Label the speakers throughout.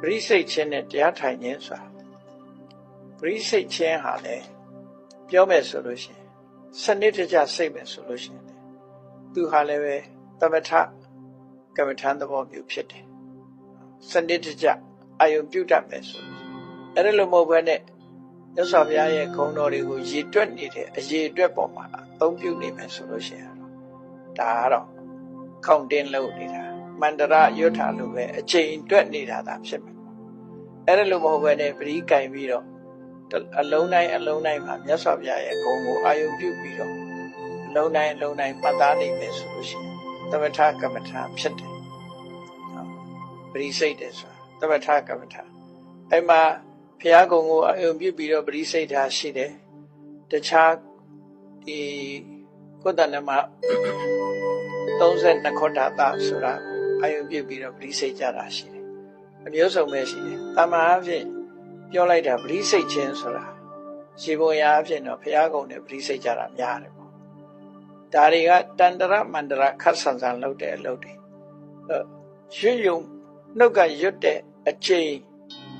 Speaker 1: ပရိစိတ်ချင်းနဲ့တရားထိုင်ခြင်းဆိုတာပရိစိတ်ချင်းဟာလေပြောမယ်ဆိုလို့ရှိရင်စနစ်တကျစိတ်မယ်ဆိုလို့ရှိရင်လေသူဟာလည်းပဲသမထကမ္မထန်သဘောမျိုးဖြစ်တယ်စနစ်တကျအာယုံပြုတ်တတ်မယ်ဆိုလို့အဲ့ဒါလိုမဟုတ်ဘဲနဲ့မြတ်စွာဘုရားရဲ့ဂုဏ်တော်တွေကိုရည်တွက်နေတဲ့အရေးအတွက်ပေါ်မှာအသုံးပြုနေမယ်ဆိုလို့ရှိရင်ဒါကတော့ခေါင်းတင်းလုပ်နေတာ မန္တရရွတ်ထာလို့ပဲအချိန်တွက်နေတာသာဖြစ်မယ်အဲ့ဒါလိုမဟုတ်ဘဲနဲ့ပရိကင်ပြီးတော့အလုံးတိုင်းအလုံးတိုင်းမှာမြတ်စွာဘုရားရဲ့ဂုဏ်ကိုအာယုံပြုပြီးတော့အလုံးတိုင်းအလုံးတိုင်းမှတ်သားနိုင်မယ်ဆိုလို့ရှိရင်သမထကမ္မထာဖြစ်တယ်နော်ပရိစိတ်တယ်ဆိုတာသမထကမ္မထာအဲ့မှာဘုရားဂုဏ်ကိုအာယုံပြုပြီးတော့ပရိစိတ်တာရှိတယ်တခြားဒီကုသနမ32ခုထာတာဆိုတာ အာယုံပြုပြီးတော့ပရိစိတ်ကြတာရှိတယ်အမျိုးစုံပဲရှိတယ်တမန်အဖြစ်ပြောလိုက်တာပရိစိတ်ခြင်းဆိုတာရှိပုံရာအဖြစ်တော့ဘုရားကုံနဲ့ပရိစိတ်ကြတာများတယ်ပေါ့ဒါတွေကတန္တရမန္တရခတ်ဆန်ဆန်လုပ်တဲ့အလုပ်တွေရွတ်ယုံနှုတ်ကရွတ်တဲ့အချိန်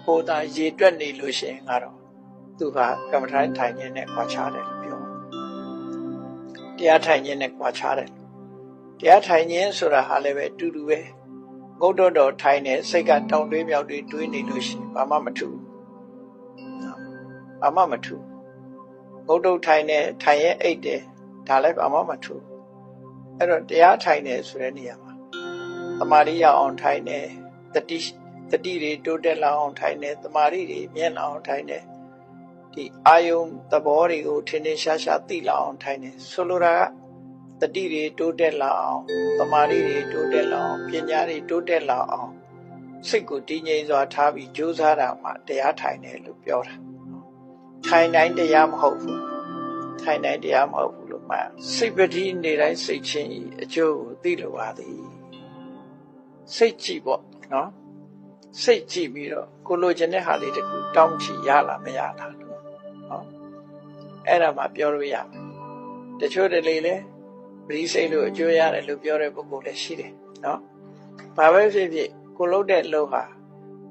Speaker 1: ဟိုသာရေတွက်နေလို့ရှိရင်ကတော့သူကကမ္မထိုင်ထိုင်ခြင်းနဲ့ခွာခြားတယ်လို့ပြောတရားထိုင်ခြင်းနဲ့ခွာခြားတယ်တရားထိုင်ခြင်းဆိုတာဟာလည်းပဲအတူတူပဲ ငုတ်တော်တော်ထိုင်နေစိတ်ကတောင်တွေးမြောက်တွေးတွေးနေလို့ရှိရင်ဘာမှမထူဘာမှမထူငုတ်တုတ်ထိုင်နေထိုင်ရဲ့အိတ်တယ်ဒါလည်းဘာမှမထူအဲ့တော့တရားထိုင်နေဆိုတဲ့နေရာမှာသမာဓိရအောင်ထိုင်နေတတိတတိတွေတိုးတက်လာအောင်ထိုင်နေသမာဓိတွေမြင့်လာအောင်ထိုင်နေဒီအာယုံသဘောတွေကိုထင်ထင်ရှားရှားသိလာအောင်ထိုင်နေဆိုလိုတာက တတိတွေတိုးတက်လာအောင်သမာဓိတွေတိုးတက်လာအောင်ပညာတွေတိုးတက်လာအောင်စိတ်ကိုတည်ငြိမ်စွာထားပြီးကြိုးစားတာမှတရားထိုင်တယ်လို့ပြောတာထိုင်တိုင်းတရားမဟုတ်ဘူးထိုင်တိုင်းတရားမဟုတ်ဘူးလို့မှစိတ်ပတိနေတိုင်းစိတ်ချင်းဤအကျိုးကိုသိလိုပါသည်စိတ်ကြည့်ပေါ့နော်စိတ်ကြည့်ပြီးတော့ကိုလိုချင်တဲ့ဟာလေးတခုတောင်းချရလားမရလားလို့ဟောအဲ့ဒါမှပြောလို့ရမယ်တချို့တလေလေ ပရိစိတ်လို့အကျိုးရတယ်လို့ပြောတဲ့ပုဂ္ဂိုလ်လည်းရှိတယ်နော်ဘာပဲဖြစ်ဖြစ်ကိုလုပ်တဲ့လုပ်ဟာ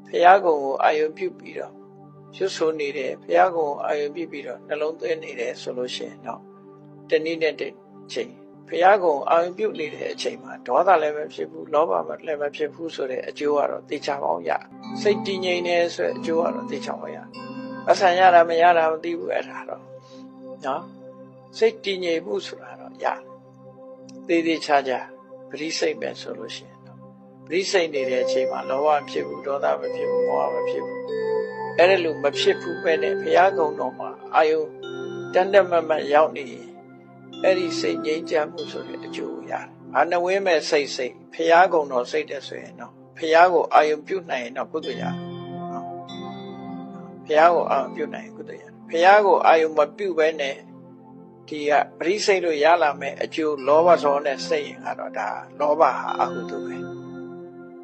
Speaker 1: ဖះကုံကိုအာယုပြုပြီးတော့ရွတ်ဆိုနေတယ်ဖះကုံကိုအာယုပြုပြီးတော့နှလုံးသွင်းနေတယ်ဆိုလို့ရှိရင်တော့တနည်းနဲ့တချိန်ဖះကုံအာယုပြုနေတဲ့အချိန်မှာဒေါသလည်းမဖြစ်ဘူးလောဘလည်းမဖြစ်ဘူးဆိုတဲ့အကျိုးကတော့သိချပေါင်းရစိတ်တည်ငြိမ်နေဆိုတဲ့အကျိုးကတော့သိချပေါင်းရအဆန်ရတာမရတာမသိဘူးအဲ့ဒါတော့နော်စိတ်တည်ငြိမ်မှုဆိုတာတော့ရတယ် သေးသေးချာချာပရိစိတ်ပဲဆိုလို့ရှိရင်တော့ပရိစိတ်နေတဲ့အချိန်မှာလောဘမဖြစ်ဘူးဒေါသမဖြစ်ဘူးမောဟမဖြစ်ဘူးအဲ့ဒါလို့မဖြစ်ဘူးပဲနဲ့ဘုရားကုံတော်မှာအာယုတန်တမမရောက်နေရင်အဲ့ဒီစိတ်ငြိမ်းချမ်းမှုဆိုတဲ့အကျိုးရတယ်။အာနဝင်းမဲ့စိတ်စိတ်ဘုရားကုံတော်စိတ်တဲ့ဆိုရင်တော့ဘုရားကိုအာယုပြုနိုင်ရင်တော့ကုသိုလ်ရတယ်။နော်။ဘုရားကိုအာယုပြုနိုင်ရင်ကုသိုလ်ရတယ်။ဘုရားကိုအာယုမပြုဘဲနဲ့ ဒီကပရိစိတ်လို့ရလာမယ်အကျိုးလောဘဇောနဲ့စိတ်ရင်ကတော့ဒါလောဘဟာအကုသိုလ်ပဲ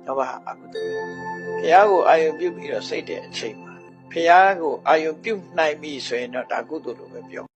Speaker 1: လောဘဟာအကုသိုလ်ပဲဘုရားကိုအာယုံပြုပြီးတော့စိတ်တဲ့အချိန်မှာဘုရားကိုအာယုံပြုနိုင်ပြီဆိုရင်တော့ဒါကုသိုလ်လို့ပဲပြော